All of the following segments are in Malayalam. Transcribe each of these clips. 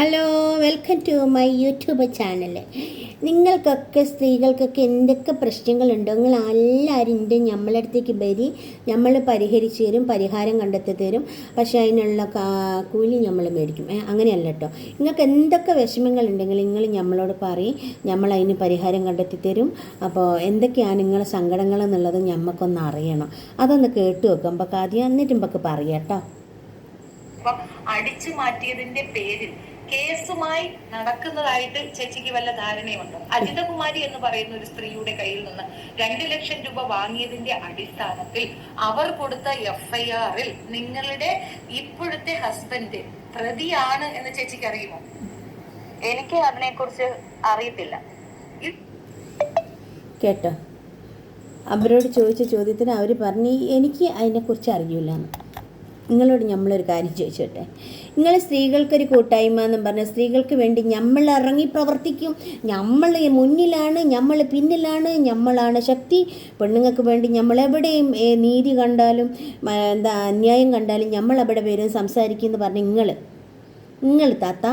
Hello welcome to my YouTube channel നിങ്ങൾക്കൊക്കെ സ്ത്രീകൾക്കൊക്കെ എന്തൊക്കെ പ്രശ്നങ്ങളുണ്ടോ? നിങ്ങൾ എല്ലാവരും നമ്മളടുത്തേക്ക് വരി. നമ്മൾ പരിഹരിച്ച് തരും പരിഹാരം കണ്ടെത്തി തരും. പക്ഷേ അതിനുള്ള കൂലി നമ്മൾ മേടിക്കും. അങ്ങനെയല്ല കേട്ടോ നിങ്ങൾക്ക് എന്തൊക്കെ വിഷമങ്ങളുണ്ടെങ്കിൽ നിങ്ങൾ നമ്മളോട് പറയും. നമ്മൾ അതിന് പരിഹാരം കണ്ടെത്തി തരും. അപ്പോൾ എന്തൊക്കെയാണ് നിങ്ങളുടെ സങ്കടങ്ങൾ എന്നുള്ളത് ഞമ്മക്കൊന്ന് അറിയണം. അതൊന്ന് കേട്ട് വെക്കാം അപ്പം ആദ്യം എന്നിട്ടും നമുക്ക് പറയാം കേട്ടോ അടിച്ചു മാറ്റിയതിന്റെ പേരിൽ കേസുമായി നടക്കുന്നതായിട്ട് ചേച്ചിക്ക് വല്ല ധാരണയുണ്ട് അജിതകുമാരി എന്ന് പറയുന്ന ഒരു സ്ത്രീയുടെ കയ്യിൽ നിന്ന് രണ്ട് ലക്ഷം രൂപ വാങ്ങിയതിന്റെ അടിസ്ഥാനത്തിൽ അവർ കൊടുത്ത എഫ്ഐആറിൽ നിങ്ങളുടെ ഇപ്പോഴത്തെ ഹസ്ബൻഡ് പ്രതിയാണ് എന്ന് ചേച്ചിക്ക് അറിയുമോ? എനിക്ക് അതിനെക്കുറിച്ച് അറിയത്തില്ല. കേട്ടോ. അവരോട് ചോദിച്ച ചോദ്യത്തിന് അവർ പറഞ്ഞു എനിക്ക് അതിനെക്കുറിച്ച് അറിയില്ല നിങ്ങളോട് നമ്മളൊരു കാര്യം ചോദിച്ചോട്ടെ? നിങ്ങൾ സ്ത്രീകൾക്കൊരു കൂട്ടായ്മ എന്നും പറഞ്ഞ സ്ത്രീകൾക്ക് വേണ്ടി നമ്മൾ ഇറങ്ങി പ്രവർത്തിക്കും. നമ്മൾ മുന്നിലാണ് നമ്മൾ പിന്നിലാണ് നമ്മളാണ് ശക്തി. പെണ്ണുങ്ങൾക്ക് വേണ്ടി നമ്മളെവിടെയും നീതി കണ്ടാലും എന്താ അന്യായം കണ്ടാലും നമ്മൾ അവിടെ വരും സംസാരിക്കും എന്ന് പറഞ്ഞ് നിങ്ങൾ നിങ്ങൾ താത്ത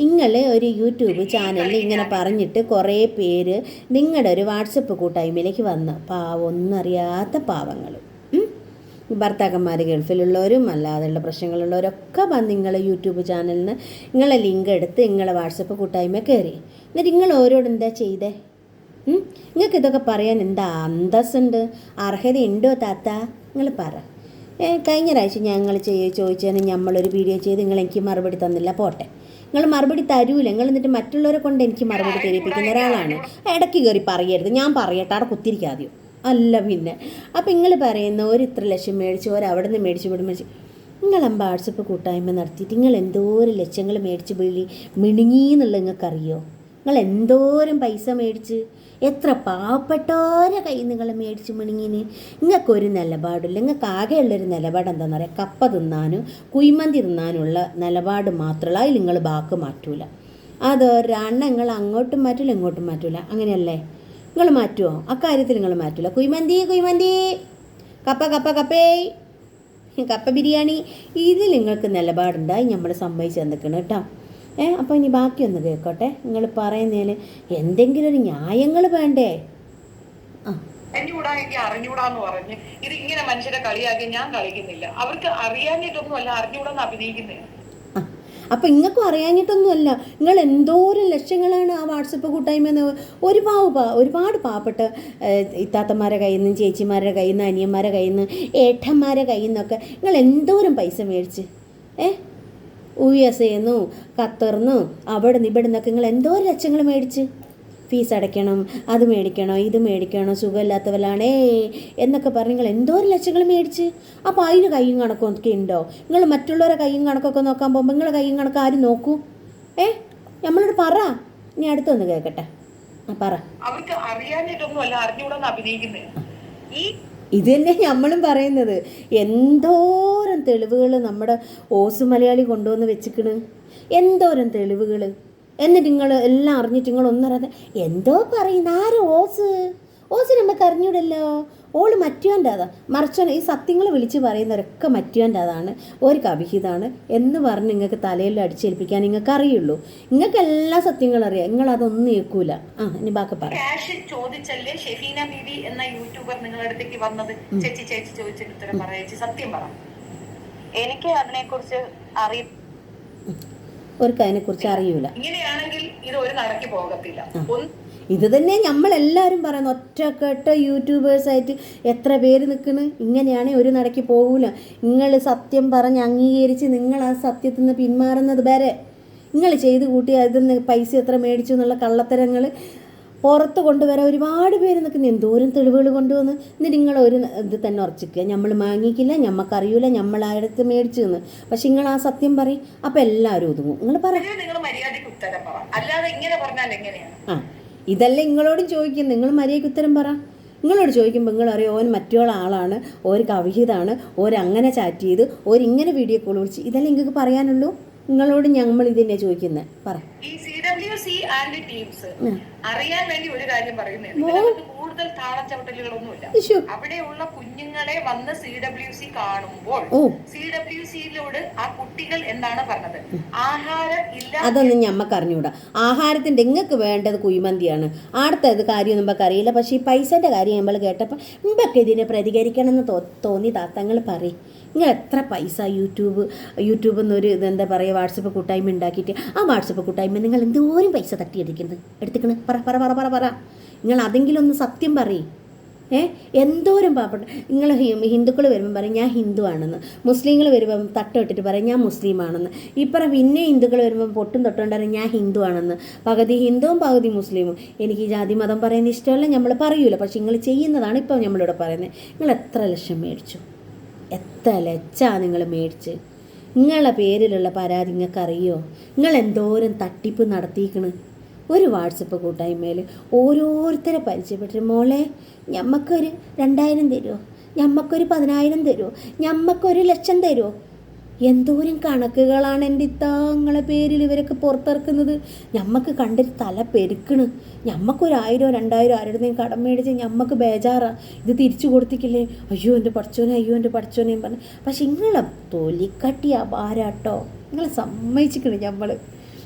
നിങ്ങൾ ഒരു യൂട്യൂബ് ചാനലിൽ ഇങ്ങനെ പറഞ്ഞിട്ട് കുറേ പേര് നിങ്ങളുടെ ഒരു വാട്സപ്പ് കൂട്ടായ്മയിലേക്ക് വന്ന്. പാവം ഒന്നറിയാത്ത പാവങ്ങൾ ഭർത്താക്കന്മാർ ഗൾഫിലുള്ളവരും അല്ലാതെയുള്ള പ്രശ്നങ്ങളുള്ളവരൊക്കെ വന്ന് നിങ്ങളെ യൂട്യൂബ് ചാനലിൽ നിന്ന് നിങ്ങളെ ലിങ്ക് എടുത്ത് നിങ്ങളെ വാട്സപ്പ് കൂട്ടായ്മ കയറി. എന്നിട്ട് നിങ്ങൾ ഓരോട് എന്താ ചെയ്തേ? നിങ്ങൾക്ക് ഇതൊക്കെ പറയാൻ എന്താ അന്തസ്സുണ്ട്? അർഹതയുണ്ടോ താത്ത? നിങ്ങൾ പറ. കഴിഞ്ഞ പ്രാവശ്യം ഞങ്ങൾ ചെയ്യ ചോദിച്ചതിന് നമ്മളൊരു വീഡിയോ ചെയ്ത് നിങ്ങൾ എനിക്ക് മറുപടി തന്നില്ല. പോട്ടെ. നിങ്ങൾ മറുപടി തരൂല. നിങ്ങൾ എന്നിട്ട് മറ്റുള്ളവരെ കൊണ്ട് എനിക്ക് മറുപടി തരിപ്പിക്കുന്ന ഒരാളാണ്. ഇടയ്ക്ക് കയറി പറയരുത്. ഞാൻ പറയട്ടെ. അവിടെ കുത്തിരിക്കാതെയോ അല്ല പിന്നെ. അപ്പം നിങ്ങൾ പറയുന്ന ഒരു ഇത്ര ലക്ഷം മേടിച്ച് ഒരു അവിടെ നിന്ന് മേടിച്ച് ഇവിടെ മേടിച്ച് നിങ്ങൾ വാട്സപ്പ് കൂട്ടായ്മ നടത്തിയിട്ട് നിങ്ങൾ എന്തോരം ലക്ഷങ്ങൾ മേടിച്ച് വിളി മിണുങ്ങി എന്നുള്ളത് നിങ്ങൾക്കറിയോ നിങ്ങൾ എന്തോരം പൈസ മേടിച്ച്? എത്ര പാവപ്പെട്ടോരെ കൈ നിങ്ങൾ മേടിച്ച് മിണുങ്ങിന് നിങ്ങൾക്കൊരു നിലപാടില്ല. നിങ്ങൾക്ക് ആകെയുള്ളൊരു നിലപാട് എന്താണെന്ന് പറയുക കപ്പ തിന്നാനും കുയ്മന്തി തിന്നാനുള്ള നിലപാട് മാത്രമല്ല. അതിൽ നിങ്ങൾ ബാക്ക് മാറ്റൂല. അതൊരെണ്ണം നിങ്ങൾ അങ്ങോട്ടും മാറ്റില്ല ഇങ്ങോട്ടും മാറ്റൂല. അങ്ങനെയല്ലേ? നിങ്ങൾ മാറ്റുമോ അക്കാര്യത്തിൽ നിങ്ങൾ മാറ്റില്ല കുയ്മന്തി കുയ്മന്തി. കപ്പ കപ്പ കപ്പേ. കപ്പ ബിരിയാണി. ഇതിൽ നിങ്ങൾക്ക് നിലപാടുണ്ടായി നമ്മൾ സമ്മതിച്ച് തന്നിക്കണം കേട്ടോ. ഏ അപ്പോൾ ഇനി ബാക്കിയൊന്ന് കേൾക്കോട്ടെ നിങ്ങൾ പറയുന്നതിന് എന്തെങ്കിലും ഒരു ന്യായങ്ങൾ വേണ്ടേ? ആ. പറഞ്ഞ് ഇത് ഇങ്ങനെ മനുഷ്യരെ കളിയാക്കി ഞാൻ കളിക്കുന്നില്ല. അവർക്ക് അറിയാനായിട്ടൊന്നും അല്ല അറിഞ്ഞൂടാന്ന് അഭിനയിക്കുന്നത് ആ അപ്പം ഇങ്ങൾക്കും അറിയാഞ്ഞിട്ടൊന്നുമല്ല. നിങ്ങൾ എന്തോരം ലക്ഷങ്ങളാണ് ആ വാട്സപ്പ് കൂട്ടായ്മ എന്ന് ഒരുപാട് ഒരുപാട് പാവപ്പെട്ട ഇത്താത്തന്മാരെ കയ്യിൽ നിന്നും ചേച്ചിമാരുടെ കയ്യിൽ നിന്ന് അനിയന്മാരെ കയ്യിൽ നിന്ന് ഏട്ടന്മാരെ കയ്യിൽ നിന്നൊക്കെ നിങ്ങൾ എന്തോരം പൈസ മേടിച്ച്? ഏ? യു എസ് എന്നു ഖത്തർന്നു അവിടെ നിന്ന് ഇവിടെ നിന്നൊക്കെ നിങ്ങൾ എന്തോരം ലക്ഷങ്ങൾ മേടിച്ച്? ഫീസ് അടയ്ക്കണം അത് മേടിക്കണം ഇത് മേടിക്കണം സുഖമില്ലാത്തവരാണേ എന്നൊക്കെ പറഞ്ഞ് നിങ്ങൾ എന്തോരം ലക്ഷങ്ങൾ മേടിച്ച്? അപ്പോൾ അതിന് കയ്യും കണക്കും ഒക്കെ ഉണ്ടോ? നിങ്ങൾ മറ്റുള്ളവരെ കയ്യും കണക്കൊക്കെ നോക്കാൻ പോകുമ്പോൾ നിങ്ങളെ കയ്യും കണക്ക് ആരും നോക്കൂ? ഏ? നമ്മളോട് പറ. ഇനി അടുത്തൊന്ന് കേൾക്കട്ടെ. പറ. അവർക്ക് അഭിനയിക്കുന്നത് ഈ ഇത് തന്നെ നമ്മളും പറയുന്നത്. എന്തോരം തെളിവുകൾ നമ്മുടെ ഓസ് മലയാളി കൊണ്ടുവന്ന് വെച്ചിക്കണ്. എന്തോരം തെളിവുകൾ എന്നിട്ട് നിങ്ങൾ എല്ലാം അറിഞ്ഞിട്ട് നിങ്ങൾ ഒന്നറിയാതെ എന്തോ പറയുന്ന? ആര് ഓസ്? ഓസ് നമുക്ക് അറിഞ്ഞൂടല്ലോ. ഓൾ മറ്റുവാന്റെ അതാ മറിച്ചോനെ ഈ സത്യങ്ങൾ വിളിച്ച് പറയുന്നവരൊക്കെ മറ്റുവാന്റെ അതാണ് ഒരു കവിഹിതാണ് എന്ന് പറഞ്ഞ് നിങ്ങൾക്ക് തലയിൽ അടിച്ചേൽപ്പിക്കാൻ നിങ്ങൾക്ക് അറിയുള്ളൂ. നിങ്ങൾക്ക് എല്ലാ സത്യങ്ങളും അറിയാം. നിങ്ങൾ അതൊന്നും ഏക്കൂല ആ ഇനി ബാക്കി പറയാം ചോദിച്ചല്ലേ ഷെഫീന ബീവി എന്ന യൂട്യൂബർ നിങ്ങളുടെ അടുത്തേക്ക് വന്നത് ചേച്ചി ചേച്ചി ചോദിച്ചിട്ട് ഉത്തരം പറയാ. സത്യം പറ. എനിക്ക് അതിനെക്കുറിച്ച് അറിയ അവർക്ക് അതിനെക്കുറിച്ച് അറിയൂല. ഇങ്ങനെയാണെങ്കിൽ ഇത് ഒരു നടക്ക് പോകത്തില്ല. ഇത് തന്നെ നമ്മളെല്ലാവരും പറയുന്നു ഒറ്റക്കെട്ട യൂട്യൂബേഴ്സായിട്ട് എത്ര പേര് നിൽക്കുന്നു ഇങ്ങനെയാണെങ്കിൽ ഒരു നടക്ക് പോകൂല നിങ്ങൾ സത്യം പറഞ്ഞ് അംഗീകരിച്ച് നിങ്ങൾ ആ സത്യത്തിൽ നിന്ന് പിന്മാറുന്നത് വരെ. നിങ്ങൾ ചെയ്ത് കൂട്ടി അതിൽ നിന്ന് പൈസ എത്ര മേടിച്ചു എന്നുള്ള കള്ളത്തരങ്ങൾ പുറത്ത് കൊണ്ടുവരാൻ ഒരുപാട് പേര് നിൽക്കുന്നു. എന്തോരം തെളിവുകൾ കൊണ്ടുവന്ന് എന്നിട്ട് നിങ്ങൾ ഒരു ഇത് തന്നെ ഉറച്ചിക്കുക. നമ്മൾ വാങ്ങിക്കില്ല ഞമ്മക്കറിയൂല നമ്മൾ ആയിടത്ത് മേടിച്ചു എന്ന് പക്ഷെ നിങ്ങൾ ആ സത്യം പറയും അപ്പം എല്ലാവരും ഒതുങ്ങും. നിങ്ങൾ പറ. നിങ്ങൾ മര്യാദയ്ക്ക് ഉത്തരം പറ. അല്ലാതെ ഇങ്ങനെ പറഞ്ഞാൽ എങ്ങനെയാണ് ആ ഇതല്ല നിങ്ങളോടും ചോദിക്കും നിങ്ങൾ മര്യാദയ്ക്ക് ഉത്തരം പറ. നിങ്ങളോട് ചോദിക്കുമ്പോൾ നിങ്ങൾ അറിയാം ഓൻ മറ്റുള്ള ആളാണ് ഒരു കവിഹിതാണ് ഓരങ്ങനെ ചാറ്റ് ചെയ്ത് ഓരിങ്ങനെ വീഡിയോ കോൾ വിളിച്ച്. ഇതല്ലേ നിങ്ങൾക്ക് പറയാനുള്ളൂ? നിങ്ങളോട് ഞങ്ങൾ ഇതിനെ ചോദിക്കുന്നത് പറ. ഈ C W C and teams അറിയാൻ വേണ്ടി ഒരു കാര്യം പറയുന്നത്. കൂടുതൽ താളച്ചവിട്ടലുകളൊന്നുമില്ല. അവിടെയുള്ള കുഞ്ഞുങ്ങളെ വന്ന് സി ഡബ്ല്യു സി കാണുമ്പോൾ സി ഡബ്ല്യു സിയിലോട് ആ കുട്ടികൾ എന്താണ് പറഞ്ഞത്? ആഹാരം ഇല്ല അതൊന്നും ഞമ്മക്ക് അറിഞ്ഞൂടാ. ആഹാരത്തിന്റെ നിങ്ങൾക്ക് വേണ്ടത് കുഴിമന്തിയാണ്. അടുത്തത് കാര്യം നമുക്ക് അറിയില്ല. പക്ഷേ ഈ പൈസന്റെ കാര്യം നമ്മൾ കേട്ടപ്പോൾ മുമ്പൊക്കെ ഇതിനെ പ്രതികരിക്കണം എന്ന് തോന്നി താത്തങ്ങൾ പറയും. നിങ്ങൾ എത്ര പൈസ യൂട്യൂബ് യൂട്യൂബ് എന്നൊരു ഇതെന്താ പറയുക വാട്സപ്പ് കൂട്ടായ്മ ഉണ്ടാക്കിയിട്ട് ആ വാട്സപ്പ് കൂട്ടായ്മ നിങ്ങൾ എന്തോരം പൈസ തട്ടിയെടുക്കുന്നത്? എടുത്തിക്കണ്. പറ പറ പറ പറ പറ. നിങ്ങൾ അതെങ്കിലും ഒന്ന് സത്യം പറയും. ഏ? എന്തോരം പാവപ്പെട്ട നിങ്ങൾ ഹിന്ദുക്കൾ വരുമ്പം പറയും ഞാൻ ഹിന്ദു ആണെന്ന്. മുസ്ലിങ്ങൾ വരുമ്പം തട്ടിട്ടിട്ട് പറയും ഞാൻ മുസ്ലിം ആണെന്ന്. ഇപ്പറം പിന്നെ ഹിന്ദുക്കൾ വരുമ്പം പൊട്ടും തൊട്ടുകൊണ്ട് പറയും ഞാൻ ഹിന്ദു ആണെന്ന്. പകുതി ഹിന്ദുവും പകുതി മുസ്ലിമും. എനിക്ക് ജാതി മതം പറയുന്ന ഇഷ്ടമല്ല നമ്മൾ പറയൂല. പക്ഷെ നിങ്ങൾ ചെയ്യുന്നതാണ് ഇപ്പം നമ്മളിവിടെ പറയുന്നത്. നിങ്ങൾ എത്ര ലക്ഷം മേടിച്ചു? എത്ര ലച്ചാ നിങ്ങൾ മേടിച്ച്. നിങ്ങളെ പേരിലുള്ള പരാതി നിങ്ങൾക്കറിയോ? നിങ്ങൾ എന്തോരം തട്ടിപ്പ് നടത്തിയിക്കണ് ഒരു വാട്സപ്പ് കൂട്ടായ്മയിൽ ഓരോരുത്തരെ പരിചയപ്പെട്ടിട്ട് മോളെ ഞമ്മക്കൊരു രണ്ടായിരം തരുമോ ഞമ്മക്കൊരു പതിനായിരം തരുമോ ഞമ്മക്കൊരു ലക്ഷം തരുമോ എന്തോരം കണക്കുകളാണ് എന്റെ ഇത്താങ്ങളെ പേരിൽ ഇവരൊക്കെ പുറത്തിറക്കുന്നത്? ഞമ്മക്ക് കണ്ടിട്ട് തല പെരുക്കണ്. ഞമ്മക്കൊരായിരോ രണ്ടായിരോ ആരുടെയും കടം മേടിച്ച് ഞമ്മക്ക് ബേജാറാണ് ഇത് തിരിച്ചു കൊടുത്തിക്കില്ലേ അയ്യോ എന്റെ പഠിച്ചോനെ അയ്യോ എന്റെ പഠിച്ചോനെയും പറഞ്ഞു. പക്ഷെ നിങ്ങളെ തൊലിക്കട്ടി അപാരാട്ടോ. നിങ്ങളെ സമ്മതിച്ചിക്കണ് ഞമ്മൾ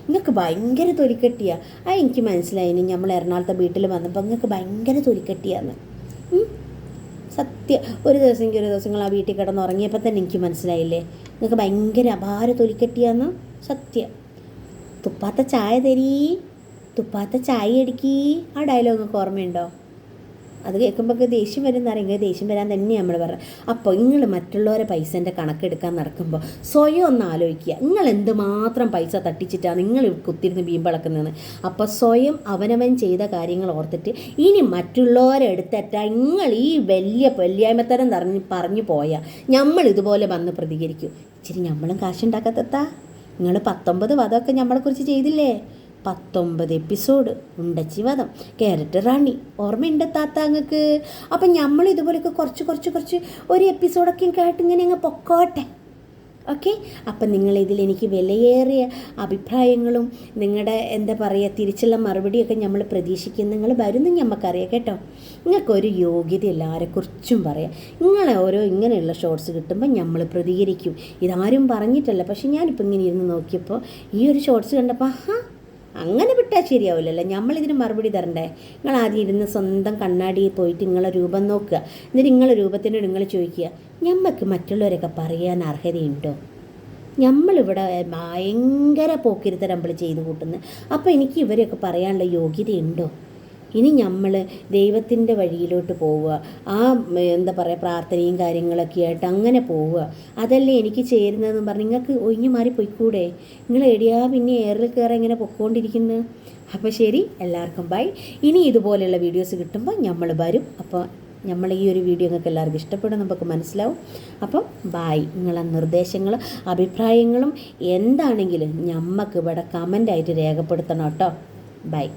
നിങ്ങൾക്ക് ഭയങ്കര തൊലിക്കട്ടിയാ. ആ എനിക്ക് മനസ്സിലായി. ഇനി നമ്മൾ എറണാകുളത്തെ വീട്ടിൽ വന്നപ്പോൾ നിങ്ങൾക്ക് ഭയങ്കര തൊലിക്കട്ടിയാന്ന്. സത്യം. ഒരു ദിവസം ഒരു ദിവസങ്ങൾ ആ വീട്ടിൽ കിടന്ന് ഉറങ്ങിയപ്പോൾ തന്നെ എനിക്ക് മനസ്സിലായില്ലേ? നിങ്ങൾക്ക് ഭയങ്കര അപാര തൊലിക്കെട്ടിയാന്ന് സത്യം. തുപ്പാത്ത ചായ തരീ. തുപ്പാത്ത ചായ അടിക്കീ ആ ഡയലോഗ് ഓർമ്മയുണ്ടോ? അത് കേൾക്കുമ്പോൾ ദേഷ്യം വരും അറിയുക ദേഷ്യം വരാൻ തന്നെയാണ് നമ്മൾ പറയുക അപ്പോൾ നിങ്ങൾ മറ്റുള്ളവരെ പൈസേന്റെ കണക്കെടുക്കാൻ നടക്കുമ്പോൾ സ്വയം ഒന്ന് ആലോചിക്കുക. നിങ്ങൾ എന്തുമാത്രം പൈസ തട്ടിച്ചിട്ടാണ് നിങ്ങൾ കുത്തിരുന്ന് ബീമ്പളക്കുന്നത് അപ്പോൾ സ്വയം അവനവൻ ചെയ്ത കാര്യങ്ങൾ ഓർത്തിട്ട് ഇനി മറ്റുള്ളവരെ എടുത്തേറ്റാ നിങ്ങൾ ഈ വലിയ വല്യായ്മത്തരം പറഞ്ഞ് പറഞ്ഞു പോയാൽ നമ്മൾ ഇതുപോലെ വന്ന് പ്രതികരിക്കും. ഇച്ചിരി നമ്മളും കാശുണ്ടാക്കത്തെത്താ. നിങ്ങൾ പത്തൊമ്പത് വധമൊക്കെ നമ്മളെക്കുറിച്ച് ചെയ്തില്ലേ? പത്തൊമ്പത് എപ്പിസോഡ് ഉണ്ടച്ചി വധം. ക്യാരറ്റ് റാണി ഓർമ്മയുണ്ട് താത്ത അങ്ങക്ക്? അപ്പം നമ്മൾ ഇതുപോലെയൊക്കെ കുറച്ച് കുറച്ച് കുറച്ച് ഒരു എപ്പിസോഡൊക്കെ കേട്ട് ഇങ്ങനെ അങ്ങ് പൊക്കോട്ടെ. ഓക്കെ? അപ്പം നിങ്ങളിതിൽ എനിക്ക് വിലയേറിയ അഭിപ്രായങ്ങളും നിങ്ങളുടെ എന്താ പറയുക തിരിച്ചുള്ള മറുപടിയൊക്കെ നമ്മൾ പ്രതീക്ഷിക്കും നിങ്ങൾ വരുന്നു നമുക്കറിയാം കേട്ടോ. നിങ്ങൾക്കൊരു യോഗ്യത എല്ലാവരെക്കുറിച്ചും പറയാം. നിങ്ങളെ ഓരോ ഇങ്ങനെയുള്ള ഷോർട്സ് കിട്ടുമ്പോൾ നമ്മൾ പ്രതികരിക്കും. ഇതാരും പറഞ്ഞിട്ടല്ല. പക്ഷെ ഞാനിപ്പോൾ ഇങ്ങനെ ഇരുന്ന് നോക്കിയപ്പോൾ ഈ ഒരു ഷോർട്സ് കണ്ടപ്പോൾ ആഹാ അങ്ങനെ വിട്ടാൽ ശരിയാവില്ലല്ലോ. നമ്മളിതിന് മറുപടി തരണ്ടേ? നിങ്ങൾ ആദ്യം ഇരുന്ന് സ്വന്തം കണ്ണാടിയിൽ പോയിട്ട് നിങ്ങളെ രൂപം നോക്കുക. എന്നിട്ട് നിങ്ങളെ രൂപത്തിനോട് നിങ്ങൾ ചോദിക്കുക ഞമ്മക്ക് മറ്റുള്ളവരൊക്കെ പറയാൻ അർഹതയുണ്ടോ? നമ്മളിവിടെ ഭയങ്കര പോക്കിരുത്തരമ്പിൾ ചെയ്ത് കൂട്ടുന്നത് അപ്പോൾ എനിക്ക് ഇവരെയൊക്കെ പറയാനുള്ള യോഗ്യതയുണ്ടോ? ഇനി നമ്മൾ ദൈവത്തിന്റെ വഴിയിലോട്ട് പോവുക. ആ എന്താ പറയുക പ്രാർത്ഥനയും കാര്യങ്ങളൊക്കെ ആയിട്ട് അങ്ങനെ പോവുക. അതല്ലേ എനിക്ക് ചേരുന്നതെന്ന് പറഞ്ഞ് നിങ്ങൾക്ക് ഒഴിഞ്ഞു മാറി പോയിക്കൂടെ? നിങ്ങൾ എടിയാ പിന്നെ എയറിൽ കയറി ഇങ്ങനെ പൊക്കോണ്ടിരിക്കുന്നത് അപ്പോൾ ശരി എല്ലാവർക്കും ബൈ. ഇനി ഇതുപോലെയുള്ള വീഡിയോസ് കിട്ടുമ്പോൾ നമ്മൾ വരും. അപ്പോൾ നമ്മൾ ഈ ഒരു വീഡിയോ നിങ്ങൾക്ക് എല്ലാവർക്കും ഇഷ്ടപ്പെടും നമുക്ക് മനസ്സിലാവും. അപ്പം ബായ് നിങ്ങളെ നിർദ്ദേശങ്ങളും അഭിപ്രായങ്ങളും എന്താണെങ്കിലും നമുക്ക് ഇവിടെ കമന്റായിട്ട് രേഖപ്പെടുത്തണം കേട്ടോ. ബൈ.